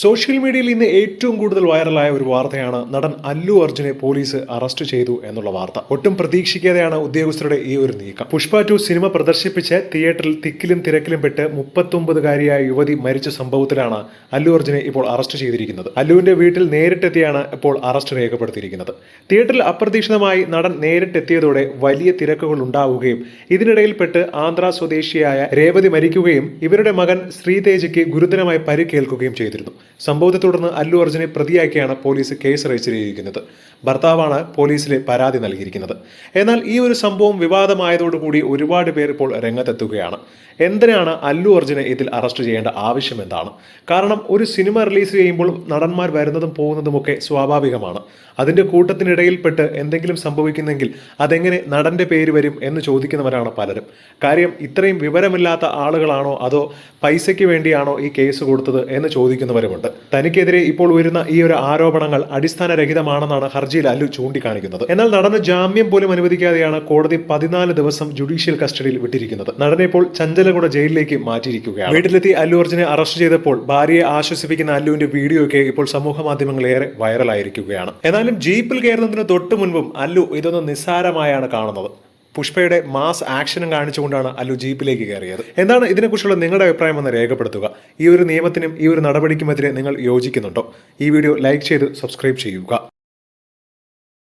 Social മീഡിയയിൽ ഇന്ന് ഏറ്റവും കൂടുതൽ വൈറലായ ഒരു വാർത്തയാണ് നടൻ അല്ലു അർജുനെ പോലീസ് അറസ്റ്റ് ചെയ്തു എന്നുള്ള വാർത്ത. ഒട്ടും പ്രതീക്ഷിക്കാതെയാണ് ഉദ്യോഗസ്ഥരുടെ ഈ ഒരു നീക്കം. പുഷ്പ ടു സിനിമ പ്രദർശിപ്പിച്ച് തിയേറ്ററിൽ തിക്കിലും തിരക്കിലും പെട്ട് മുപ്പത്തൊമ്പതുകാരിയായ യുവതി മരിച്ച സംഭവത്തിലാണ് അല്ലു അർജുനെ ഇപ്പോൾ അറസ്റ്റ് ചെയ്തിരിക്കുന്നത്. അല്ലുവിന്റെ വീട്ടിൽ നേരിട്ടെത്തിയാണ് ഇപ്പോൾ അറസ്റ്റ് രേഖപ്പെടുത്തിയിരിക്കുന്നത്. തിയേറ്ററിൽ അപ്രതീക്ഷിതമായി നടൻ നേരിട്ടെത്തിയതോടെ വലിയ തിരക്കുകൾ ഉണ്ടാവുകയും ഇതിനിടയിൽപ്പെട്ട് ആന്ധ്ര സ്വദേശിയായ രേവതി മരിക്കുകയും ഇവരുടെ മകൻ ശ്രീതേജയ്ക്ക് ഗുരുതരമായി പരിക്കേൽക്കുകയും ചെയ്തിരുന്നു. സംഭവത്തെ തുടർന്ന് അല്ലു അർജുനെ പ്രതിയാക്കിയാണ് പോലീസ് കേസ് രജിസ്റ്റർ ചെയ്തിരിക്കുന്നത് ഭർത്താവാണ് പോലീസിലെ പരാതി നൽകിയിരിക്കുന്നത്. എന്നാൽ ഈ ഒരു സംഭവം വിവാദമായതോടുകൂടി ഒരുപാട് പേർ ഇപ്പോൾ രംഗത്തെത്തുകയാണ്. എന്തിനാണ് അല്ലു അർജുനെ ഇതിൽ അറസ്റ്റ് ചെയ്യേണ്ട ആവശ്യം എന്താണ്? കാരണം ഒരു സിനിമ റിലീസ് ചെയ്യുമ്പോൾ നടന്മാർ വരുന്നതും പോകുന്നതുമൊക്കെ സ്വാഭാവികമാണ്. അതിന്റെ കൂട്ടത്തിനിടയിൽപ്പെട്ട് എന്തെങ്കിലും സംഭവിക്കുന്നെങ്കിൽ അതെങ്ങനെ നടന്റെ പേര് വരും എന്ന് ചോദിക്കുന്നവരാണ് പലരും. കാര്യം ഇത്രയും വിവരമില്ലാത്ത ആളുകളാണോ അതോ പൈസയ്ക്ക് വേണ്ടിയാണോ ഈ കേസ് കൊടുത്തത് എന്ന് ചോദിക്കുന്നവരുമുണ്ട്. തനിക്കെതിരെ ഇപ്പോൾ ഉയരുന്ന ഈ ഒരു ആരോപണങ്ങൾ അടിസ്ഥാനരഹിതമാണെന്നാണ് ഹർജിയിൽ അല്ലു ചൂണ്ടിക്കാണിക്കുന്നത്. എന്നാൽ നടന് ജാമ്യം പോലും അനുവദിക്കാതെയാണ് കോടതി പതിനാല് ദിവസം ജുഡീഷ്യൽ കസ്റ്റഡിയിൽ വിട്ടിരിക്കുന്നത്. നടനെ ഇപ്പോൾ ചഞ്ചലകുട ജയിലിലേക്ക് മാറ്റിയിരിക്കുകയാണ്. വീട്ടിലെത്തി അല്ലു അർജുനെ അറസ്റ്റ് ചെയ്തപ്പോൾ ഭാര്യയെ ആശ്വസിപ്പിക്കുന്ന അല്ലുവിന്റെ വീഡിയോ ഒക്കെ ഇപ്പോൾ സമൂഹ മാധ്യമങ്ങളിൽ വൈറലായിരിക്കുകയാണ്. എന്നാലും ജീപ്പിൽ കയറുന്നതിന് തൊട്ടു മുൻപും അല്ലു ഇതൊന്നും നിസ്സാരമായാണ് കാണുന്നത്. പുഷ്പയുടെ മാസ് ആക്ഷനും കാണിച്ചുകൊണ്ടാണ് അല്ലു ജീപ്പിലേക്ക് കയറിയത്. എന്താണ് ഇതിനെക്കുറിച്ചുള്ള നിങ്ങളുടെ അഭിപ്രായം എന്ന് രേഖപ്പെടുത്തുക. ഈ ഒരു നിയമത്തിനും ഈ ഒരു നടപടിക്കുമെതിരെ നിങ്ങൾ യോജിക്കുന്നുണ്ടോ? ഈ വീഡിയോ ലൈക്ക് ചെയ്ത് സബ്സ്ക്രൈബ് ചെയ്യുക.